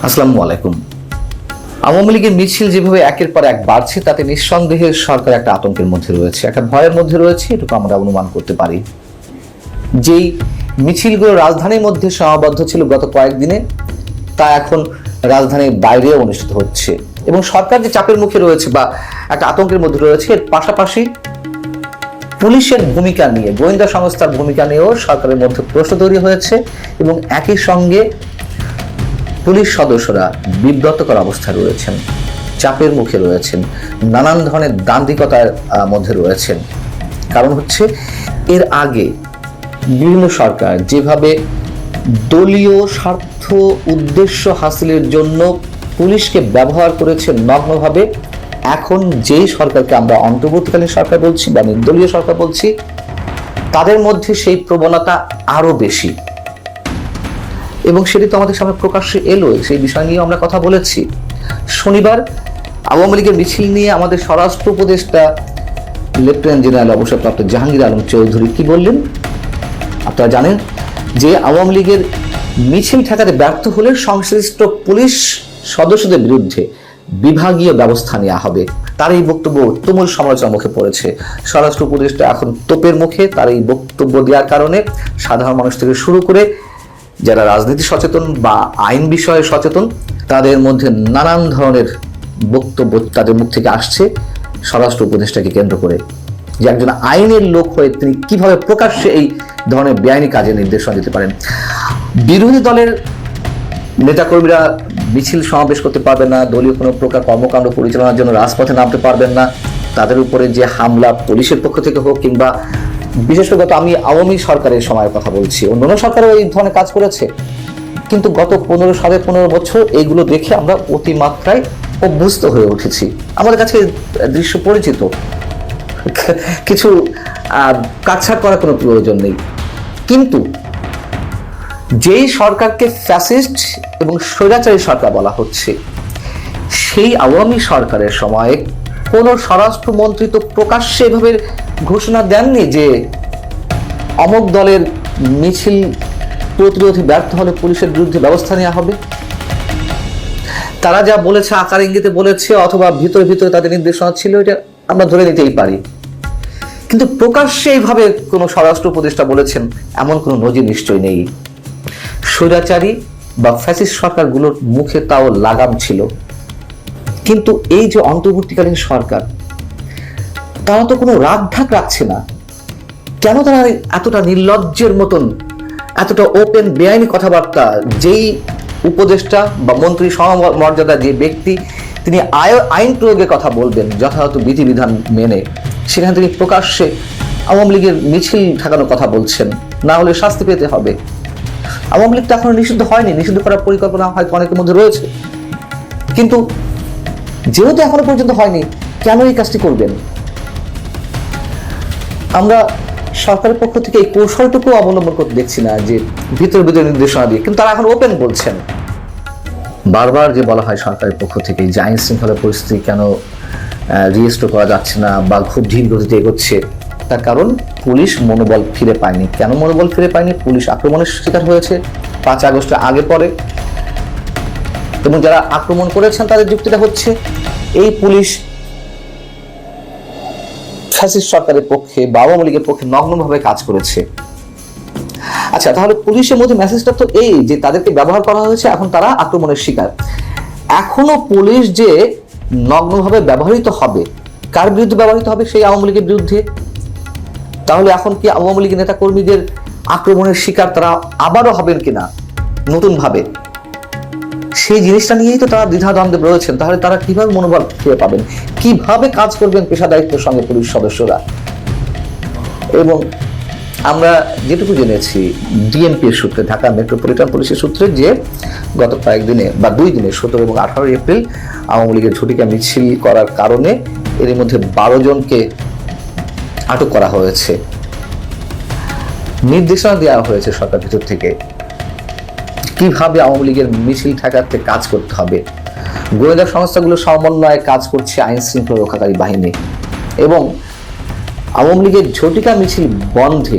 আসসালামু আলাইকুম। আওয়ামী লীগের মিছিল যেভাবে একের পর এক বাড়ছে, তাতে নিঃসন্দেহে সরকার একটা আতঙ্কের মধ্যে রয়েছে। একটা ভয়ের মধ্যে রয়েছে, এটুকু আমরা অনুমান করতে পারি। যেই মিছিলগুলো রাজধানীর মধ্যে সমাবদ্ধ ছিল গত কয়েকদিনে, তা এখন রাজধানীর বাইরেও অনুষ্ঠিত হচ্ছে। এবং সরকার যে চাপের মুখে রয়েছে বা একটা আতঙ্কের মধ্যে রয়েছে, এর পাশাপাশি পুলিশের ভূমিকা নিয়ে, গোয়েন্দা সংস্থার ভূমিকা নিয়েও সরকারের মধ্যে প্রশ্ন তৈরি হয়েছে এবং একই সঙ্গে পুলিশ সদস্যরা বিব্রতকর অবস্থায় রয়েছেন। চাপের মুখে রয়েছেন। নানান ধরনের দান্দিকতার মধ্যে রয়েছেন। কারণ হচ্ছে, এর আগে বিভিন্ন সরকার যেভাবে দলীয় স্বার্থ উদ্দেশ্য হাসিলের জন্য পুলিশকে ব্যবহার করেছে নগ্নভাবে, এখন যেই সরকারকে আমরা অন্তর্বর্তীকালীন সরকার বলছি বা নির্দলীয় সরকার বলছি, তাদের মধ্যে সেই প্রবণতা আরও বেশি। এবং সেটি তো আমাদের সামনে প্রকাশ্যে এলো, সেই বিষয় নিয়ে আমরা কথা বলেছি। শনিবার আওয়ামী লীগের মিছিল নিয়ে আমাদের স্বরাষ্ট্র উপদেষ্টা লেফটেন্যান্ট জেনারেল অবসরপ্রাপ্ত জাহাঙ্গীর আলম চৌধুরী কি বললেন? আপনারা জানেন যে আওয়ামী লীগের মিছিল ঠেকাতে ব্যর্থ হলে সংশ্লিষ্ট পুলিশ সদস্যদের বিরুদ্ধে বিভাগীয় ব্যবস্থা নেওয়া হবে। তার এই বক্তব্য তুমুল সমালোচনার মুখে পড়েছে। স্বরাষ্ট্র উপদেষ্টা এখন তোপের মুখে, তার এই বক্তব্য দেওয়ার কারণে সাধারণ মানুষ থেকে শুরু করে যারা রাজনীতি সচেতন বা আইন বিষয়ে সচেতন, তাদের মধ্যে নানান ধরনের বক্তব্য তাদের মুখ থেকে আসছে। স্বরাষ্ট্র উপদেষ্টাকে কেন্দ্র করে। যে একজন আইনের লোক হয়ে তিনি কীভাবে প্রকাশ্যে এই ধরনের বেআইনি কাজে নির্দেশনা দিতে পারেন। বিরোধী দলের নেতাকর্মীরা মিছিল সমাবেশ করতে পারবেন না। দলীয় কোনো প্রকার কর্মকাণ্ড পরিচালনার জন্য রাজপথে নামতে পারবেন না। তাদের উপরে যে হামলা পুলিশের পক্ষ থেকে হোক কিংবা বিশেষত আমি আওয়ামী সরকারের সময়ের কথা বলছি, অন্যান্য সরকারও এই ধরনের কাজ করেছে। কিন্তু গত পনেরো, সাড়ে পনেরো বছর এইগুলো দেখে আমরা অতিমাত্রায় অভ্যস্ত হয়ে উঠেছি। আমাদের কাছে দৃশ্য পরিচিত। কিছু কাটছাট করার কোনো প্রয়োজন নেই। কিন্তু যেই সরকারকে ফ্যাসিস্ট এবং স্বৈরাচারী সরকার বলা হচ্ছে, সেই আওয়ামী সরকারের সময়ে কোন স্বরাষ্ট্রমন্ত্রী তো প্রকাশ্যে এভাবে ঘোষণা দেননি যে অমক দলের মিছিল প্রতিরোধে ব্যর্থ হলে পুলিশের বিরুদ্ধে ব্যবস্থা নেওয়া হবে। তারা যা বলেছে, আকার ইঙ্গিতে বলেছে, অথবা ভিতরে ভিতরে তাদের নির্দেশনা ছিল, এটা আমরা ধরে নিতেই পারি। কিন্তু প্রকাশ্যে এইভাবে কোনো স্বরাষ্ট্র উপদেষ্টা বলেছেন, এমন কোনো নজির নিশ্চয় নেই। স্বৈরাচারী বা ফ্যাসিস্ট সরকারগুলোর মুখে তাও লাগাম ছিল। কিন্তু এই যে অন্তর্বর্তীকালীন সরকার তারা তো কোনো রাগ ঢাক রাখছে না। কেন তারা এতটা নির্লজ্জের মতন, এতটা ওপেন বেআইনি কথাবার্তা, যেই উপদেষ্টা বা মন্ত্রী সমমর্যাদা যে ব্যক্তি, তিনি আয়- আইন প্রয়োগের কথা বলবেন যথাযথ বিধিবিধান মেনে, সেখানে তিনি প্রকাশ্যে আওয়ামী লীগের মিছিল ঠেকানোর কথা বলছেন, না হলে শাস্তি পেতে হবে। আওয়ামী লীগ তো এখনও নিষিদ্ধ হয়নি, নিষিদ্ধ করার পরিকল্পনা হয়তো অনেকের মধ্যে রয়েছে। কিন্তু যেহেতু এখনও পর্যন্ত হয়নি, কেন এই কাজটি করবেন? আমরা সরকারের পক্ষ থেকে এই কৌশলটুকু অবলম্বন করতে দেখছি না যে ভিতর ভিতরে নির্দেশনা দিয়ে, কিন্তু তারা এখন ওপেন বলছেন। বারবার যে বলা হয় সরকারের পক্ষ থেকে যে আইন শৃঙ্খলা পরিস্থিতি কেন রিজিস্টার করা যাচ্ছে না বা খুব ধীর গতিতে এগোচ্ছে, তার কারণ পুলিশ মনোবল ফিরে পায়নি। কেন মনোবল ফিরে পায়নি? পুলিশ আক্রমণের শিকার হয়েছে পাঁচ আগস্টের আগে পরে। এবং যারা আক্রমণ করেছেন, তাদের যুক্তিটা হচ্ছে এই পুলিশ ফ্যাসিস্ট সরকারের পক্ষে বা আওয়ামী লীগের পক্ষে নগ্নভাবে কাজ করেছে। আচ্ছা তাহলে পুলিশের মধ্যে মেসেজটা তো এই যে তাদেরকে ব্যবহার করা হয়েছে, এখন তারা আক্রমণের শিকার। এখনও পুলিশ যে নগ্নভাবে ব্যবহৃত হবে, কার বিরুদ্ধে ব্যবহৃত হবে সেই আওয়ামী লীগের বিরুদ্ধে? তাহলে এখন কি আওয়ামী লীগের নেতা কর্মীদের আক্রমণের শিকার তারা আবারও হবেন কিনা? নতুন ভাবে সেই জিনিসটা নিয়েই তো তারা দ্বিধাদ্বন্দ্বে রয়েছেন। তাহলে তারা কীভাবে মনোবল ফিরে পাবেন? কীভাবে কাজ করবেন পেশাদারিত্বের সঙ্গে পুলিশ সদস্যরা? এবং আমরা যেটুকু জেনেছি ডিএমপির সূত্রে, ঢাকা মেট্রোপলিটন পুলিশের সূত্রে যে গত কয়েকদিনে বা দুই দিনে, সতেরো এবং আঠারো এপ্রিল, আওয়ামী লীগের ঝটিকা মিছিল করার কারণে এর মধ্যে বারো জনকে আটক করা হয়েছে। নির্দেশনা দেওয়া হয়েছে সরকার ভিতর থেকে। কীভাবে আওয়ামী লীগের মিছিল ঠেকাতে কাজ করতে হবে? গোয়েন্দা সংস্থাগুলো সমন্বয়ে কাজ করছে আইন শৃঙ্খলা রক্ষাকারী বাহিনী। এবং আওয়ামী লীগের ঝটিকা মিছিল বন্ধে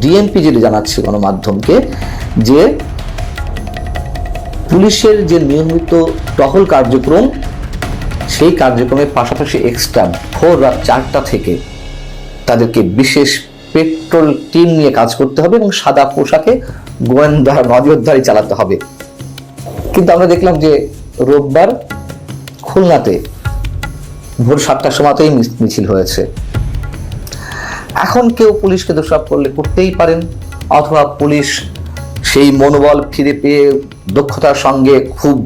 ডিএমপি যেটি জানাচ্ছে গণমাধ্যমকে, যে পুলিশের যে নিয়মিত টহল কার্যক্রম, সেই কার্যক্রমের পাশাপাশি এক্সট্রা ভোর রাত চারটা থেকে তাদেরকে বিশেষ পেট্রোল টিম নিয়ে কাজ করতে হবে এবং সাদা পোশাকে গোয়েন্দা নজরদারি চালাতে হবে। কিন্তু আমরা দেখলাম যে রোববার খুলনাতে ভোর সাতটার সময়তেই মিছিল হয়েছে। এখন কেউ পুলিশকে দোষারোপ করলে করতেই পারেন, অথবা পুলিশ সেই মনোবল ফিরে পেয়ে দক্ষতার সঙ্গে, খুব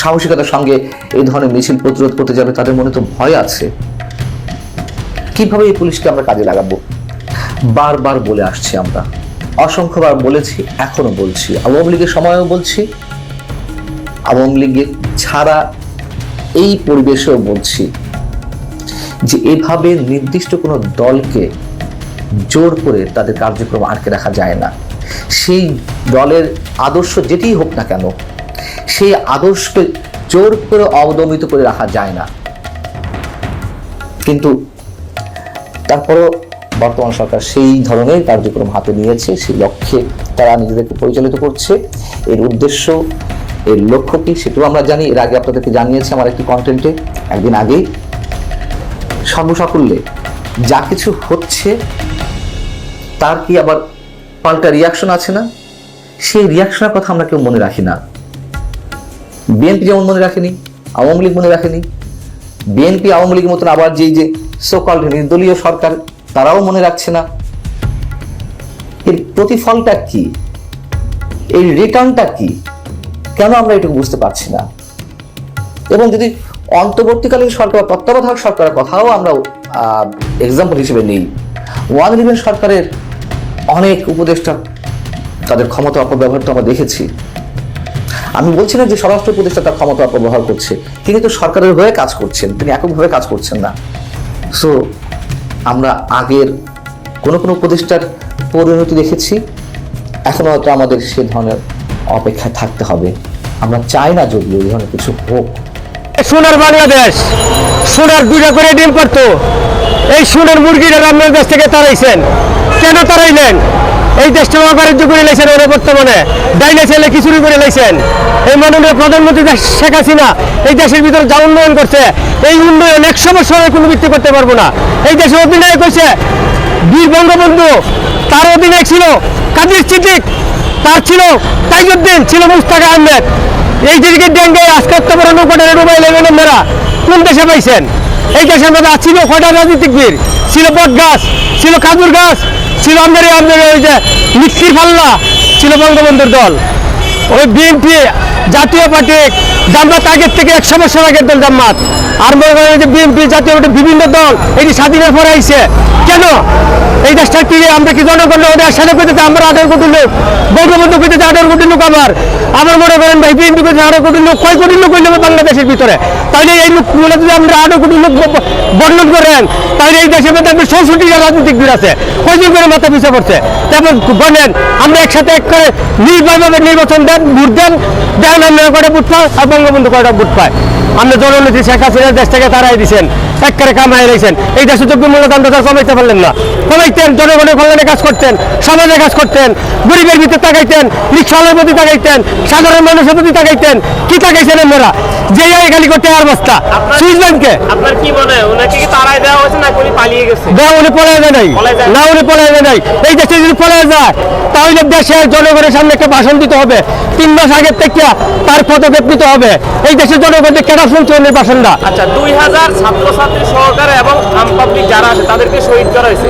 সাহসিকতার সঙ্গে এই ধরনের মিছিল প্রতিরোধ করতে যাবে, তাদের মনে তো ভয় আছে। কীভাবে এই পুলিশকে আমরা কাজে লাগাবো? বারবার বলে আসছি আমরা। অসংখ্যবার বলেছি, এখনও বলছি। আওয়ামী লীগের সময়ও বলছি, আওয়ামী লীগের ছাড়া এই পরিবেশেও বলছি যে এভাবে নির্দিষ্ট কোনো দলকে জোর করে তাদের কার্যক্রম আটকে রাখা যায় না। সেই দলের আদর্শ যেটিই হোক না কেন, সেই আদর্শকে জোর করে অবদমিত করে রাখা যায় না। কিন্তু তারপরও বর্তমান সরকার সেই ধরনের কার্যক্রম হাতে নিয়েছে, সেই লক্ষ্যে তারা নিজেদেরকে পরিচালিত করছে। এর উদ্দেশ্য, এর লক্ষ্য কি সেটাও আমরা জানি। এর আগে আপনাদেরকে জানিয়েছি আমার একটি কন্টেন্টে একদিন আগেই। সর্বসাকুল্যে যা কিছু হচ্ছে, তার কি আবার পাল্টা রিয়াকশন আছে না? সেই রিয়াকশনের কথা আমরা কেউ মনে রাখি না। বিএনপি যেমন মনে রাখেনি, আওয়ামী লীগ মনে রাখেনি। বিএনপি আওয়ামী লীগের মতন আবার যেই যে সোকল নির্দলীয় সরকার তারাও মনে রাখছে না। এর প্রতিফলটা কি? এই রিটার্নটা কি? কেন আমরা এটুকু বুঝতে পারছি না? এবং যদি অন্তর্বর্তীকালীন সরকার তত্ত্বাবধায়ক সরকারের কথাও আমরা এক্সাম্পল হিসেবে নেই ওয়ান ইলেভেন সরকারের অনেক উপদেষ্টা তাদের ক্ষমতা অপব্যবহার তো আমরা দেখেছি। আমি বলছি না যে স্বরাষ্ট্র উপদেষ্টা তার ক্ষমতা অপব্যবহার করছে, তিনি তো সরকারের হয়ে কাজ করছেন, তিনি এককভাবে কাজ করছেন না। সো আমরা আগের কোনো কোনো প্রতিষ্ঠার পরিণতি দেখেছি। এখন হয়তো আমাদের সে ধরনের অপেক্ষা থাকতে হবে। আমরা চাই না যদিও এই ধরনের কিছু হোক। সোনার বাংলাদেশ, সোনার দুটা করে ডিম পারতো এই সোনার মুরগিটা আপনার দেশ থেকে তারাইছেন। কেন তাড়াইলেন এই দেশটা অবারিত করে লাইছেন ওরা বর্তমানে। ডাইনে ছেলে খিচুড়ি করে লাইছেন। এই মাননীয় প্রধানমন্ত্রী শেখ হাসিনা এই দেশের ভিতরে যা উন্নয়ন করছে, এই উন্নয়ন একশো বছরের কোনো ভিত্তি করতে পারব না। এই দেশের অধিনায়ক হয়েছে বীর বঙ্গবন্ধু। তার অধিনায়ক ছিল কাদির সিদ্দিক। তার ছিল তাইজুদ্দিন, ছিল মুস্তাক আহমেদ। এই দিকে ডেঙ্গে আজকে বড় নৌকাটা ডুবাই লেবেন আপনারা কোন দেশে পাইছেন? এই দেশের মধ্যে ছিল কয়টা রাজনীতিকবির ছিল বট গাছ ছিল খাজুর গাছ। ছিল আমাদের ওই যে মিক্সির পাল্লা ছিল বঙ্গবন্ধুর দল। ওই বিএনপি জাতীয় পার্টি। জামাত আগের থেকে একশো বছর আগের দল জামাত। আর মনে করেন যে বিএনপি জাতীয় পার্টি বিভিন্ন দল এটি স্বাধীনের পরে আইছে। কেন? এই দেশটা কি আমরা কি জনগণ ওদের সাথে করতে আমরা আঠারো কোটি লোক। বঙ্গবন্ধু করতে আঠারো কোটি লোক আবার। আমার মনে করেন ভাই, বিএনপি করতে আঠারো কোটি লোক, কয় কোটি লোক হইলে বাংলাদেশের ভিতরে? তাহলে এই লোকগুলো যদি আমরা আঠারো কোটি লোক বর্ণন করেন, তাহলে এই দেশের মধ্যে আপনি জন রাজনীতিকবিদ আছে। কয়জন করে মাথা পিছিয়ে পড়ছে? তারপর বলেন, আমরা একসাথে এক করে নির্বাচন নির্বাচন দেন, ভোট দেন দেন আমরা কয়টা ভোট পাই আর বঙ্গবন্ধু কয়টা ভোট পায়? আমরা জননেত্রী শেখ হাসিনা দেশ থেকে তারাই দিচ্ছেন এক করে কামাই রয়েছেন এই দেশে যোগ্য মূল্যদান তো তারা কমাইতে পারলেন না। কমাইতেন জনগণের কল্যাণে কাজ করতেন সমাজে কাজ করতেন গরিবের ভিতরে তাকাইতেন রিক্সাওয়ালার প্রতি তাকাইতেন সাধারণ মানুষের প্রতি তাকাইতেন। কি তাকাইছেন আপনারা? যে এই গালি করতে আর বস্তা। সুইস ব্যাংকে আপনার কি মনে হয়? ওনাকে কি তারাই দেওয়া হয়েছে না উনি পালিয়ে গেছে? না উনি পলায় যায় নাই। না উনি পলায় যায় নাই। এই দেশে যদি পলায় যায় তাহলে দেশের জনগণের সামনে একটা ভাষণ দিতে হবে। তিন মাস আগের থেকে তার পদক্ষেপ নিতে হবে। এই দেশের জনগণের কেন শুনছে উনি বাসিন্দা? আচ্ছা দুই হাজার ছাত্রছাত্রী সহকারে এবং পাবলিক যারা আছে তাদেরকে শহীদ করা হয়েছে।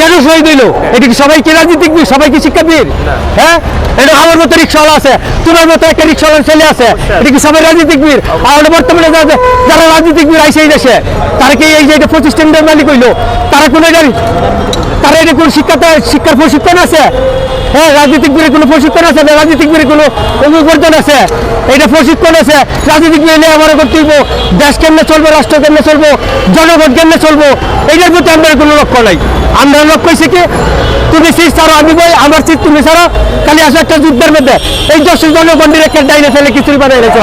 কেন শহীদ দিল এটা কি সবাই কি রাজনীতিকবিদ সবাই কি শিক্ষাবিদ? হ্যাঁ? এটা আমার মতো রিক্সাওয়ালা আছে। তোমার মতো একটা রিক্সাওয়ালার ছেলে আছে। এটা কি সবাই রাজনীতিকবিদ আর ওটা বর্তমানে যারা যারা রাজনীতিকবিদ আইসে এই দেশে তারা কি এই যে এটা প্রতিষ্ঠানের মালিক হইল তারা কোনো তারা এটা কোনো শিক্ষা শিক্ষার প্রশিক্ষণ আছে? হ্যাঁ রাজনীতিকবিদের কোনো প্রশিক্ষণ আছে? না রাজনীতিকবিদের কোনো অভিবর্ধন আছে? এটা প্রশিক্ষণ আছে। রাজনীতিকবিদ নিয়ে আমার করতে দেশ কেমনে চলবো, রাষ্ট্র কেমনে চলবো, জনগণ কেমনে চলবো, এটার প্রতি আমাদের কোনো লক্ষ্য নাই। আমরা লক্ষ্য হয়েছে কি, তুমি সিট ছাড়ো আমি বই, আমার সিট তুমি ছাড়ো খালি আসো একটা যুদ্ধের মধ্যে। এই দশ জনগণের একটা ডাইনে ফেলে খিচুড়ি বানাই রেখে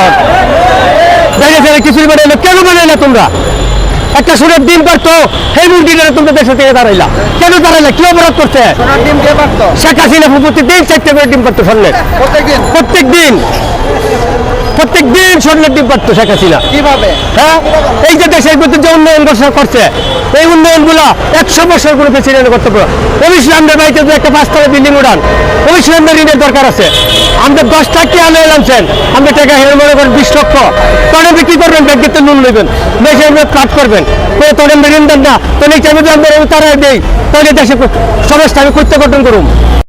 ডাইনে ফেলে খিচুড়ি বানাইলো কেন বানাইলে তোমরা? একটা সুরের ডিম পারতো সেই মুরগিটা তোমরা দেশে থেকে দাঁড়াইলা। কেন দাঁড়াইলা? কি অপরাধ করছে? সোনার শেখ হাসিনা প্রতিদিন চারটে করে ডিম পারতো প্রত্যেকদিন? প্রত্যেক দিন প্রত্যেক দিন স্বর্ণের ডিম পারতো শেখ হাসিনা। হ্যাঁ? এই যে দেশের প্রতি যে উন্নয়ন করছে এই উন্নয়নগুলো একশো বছর কোনো প্রেসিডেন্ট করতে পারো। আমাদের বাড়িতে তো একটা পাঁচতলা বিল্ডিং আমাদের ঋণের দরকার আছে। আমাদের দশ টাকা কি আলো এলামছেন আমাদের টাকা হেরে মনে করেন বিশ লক্ষ। তখন বিক্রি করবেন ব্যাংকের তো লোন নেবেন। দেশে কাট করবেন। তো তখন ঋণ দেন না। তো যে আমরা তারা দেই। তাহলে দেশে সমস্যা আমি করতে গঠন করুন